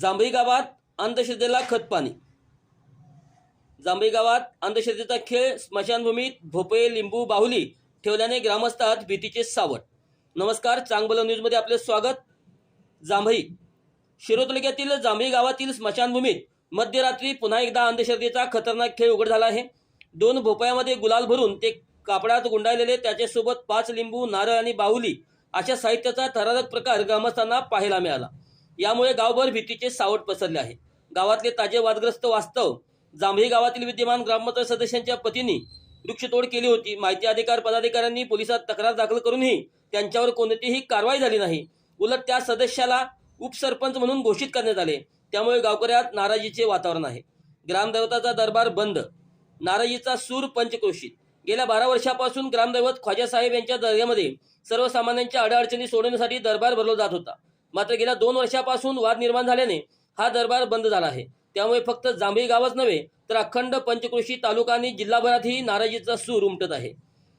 जांभई गावात अंधश्रद्धेला खतपाणी जांभई गावात अंधश्रद्धेचा खेळ स्मशानभूमीत भोपळे लिंबू बाहुली ठेवल्याने ग्रामस्थात भीतीचे सावट. नमस्कार चांगबल न्यूजमध्ये आपले स्वागत. जांभई. शिरो तालुक्यातील जांभई गावातील स्मशानभूमीत मध्यरात्री पुन्हा एकदा अंधश्रद्धेचा खतरनाक खेळ उघड झाला आहे. दोन भोपळ्यामध्ये गुलाल भरून ते कापडात गुंडाळलेले त्याच्यासोबत पाच लिंबू नारळ आणि बाहुली अशा साहित्याचा थरारक प्रकार ग्रामस्थांना पाहायला मिळाला. यामुळे गावभर भीतीचे सावट पसरले आहे. गावातले ताजे वादग्रस्त वास्तव जांभळी गावातील विद्यमान ग्रामपंचायत सदस्यांच्या पतींनी वृक्षतोड केली होती. माहिती अधिकार पदाधिकाऱ्यांनी पोलिसात तक्रार दाखल करूनही त्यांच्यावर कोणतीही कारवाई झाली नाही. उलट त्या सदस्याला उपसरपंच म्हणून घोषित करण्यात आले. त्यामुळे गावकऱ्यात नाराजीचे वातावरण आहे. ग्रामदैवताचा दरबार बंद. नाराजीचा सूर पंचक्रोशीत. गेल्या बारा वर्षापासून ग्रामदैवत ख्वाजासाहेब यांच्या दर्ग्यामध्ये सर्वसामान्यांच्या अडीअडचणी सोडवण्यासाठी दरबार भरवला जात होता. मात्र गेल्या दोन वर्षापासून वाद निर्माण झाल्याने हा दरबार बंद झाला आहे. त्यामुळे फक्त जांभई गावच नव्हे तर अखंड पंचकृषी तालुका आणि जिल्हाभरातही नाराजीचा सूर उमटत आहे.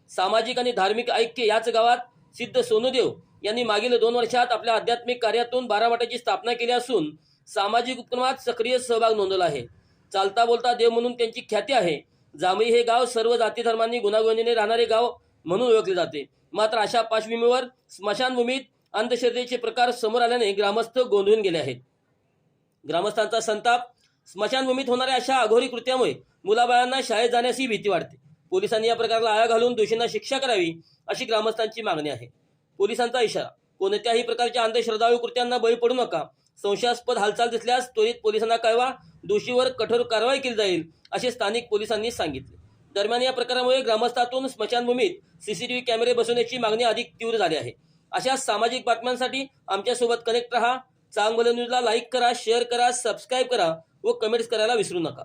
सामाजिक आणि धार्मिक ऐक्य याच गावात सिद्ध सोनुदेव यांनी मागील दोन वर्षात आपल्या आध्यात्मिक कार्यातून बारा स्थापना केली असून सामाजिक उपक्रमात सक्रिय सहभाग नोंदवला आहे. चालता बोलता देव म्हणून त्यांची ख्याती आहे. जांभई हे गाव सर्व जाती धर्मांनी गुणागोविंदीने राहणारे गाव म्हणून ओळखले जाते. मात्र अशा पार्श्वभूमीवर स्मशानभूमीत अंधश्रद्धेचे प्रकार समोर आल्याने ग्रामस्थ गोंधळून गेले आहेत. ग्रामस्थांचा संताप स्मशानभूमीत होणाऱ्या अशा अघोरी कृत्यामुळे मुलाबाळांना शाळेत जाण्यासही भीती वाटते. पोलिसांनी या प्रकाराला आळा घालून दोषींना शिक्षा करावी अशी ग्रामस्थांची मागणी आहे. पोलिसांचा इशारा कोणत्याही प्रकारच्या अंधश्रद्धाळू कृत्यांना बळी पडू नका. संशयास्पद हालचाल दिसल्यास त्वरित पोलिसांना कळवा दोषीवर कठोर कारवाई केली जाईल असे स्थानिक पोलिसांनी सांगितले. दरम्यान या प्रकारामुळे ग्रामस्थातून स्मशानभूमीत सीसीटीव्ही कॅमेरे बसवण्याची मागणी अधिक तीव्र झाली आहे. अशा सामाजिक बातम्यांसाठी आमच्यासोबत कनेक्ट रहा. चांगलं न्यूजला लाईक करा शेअर करा सबस्क्राईब करा व कमेंट्स करायला विसरू नका.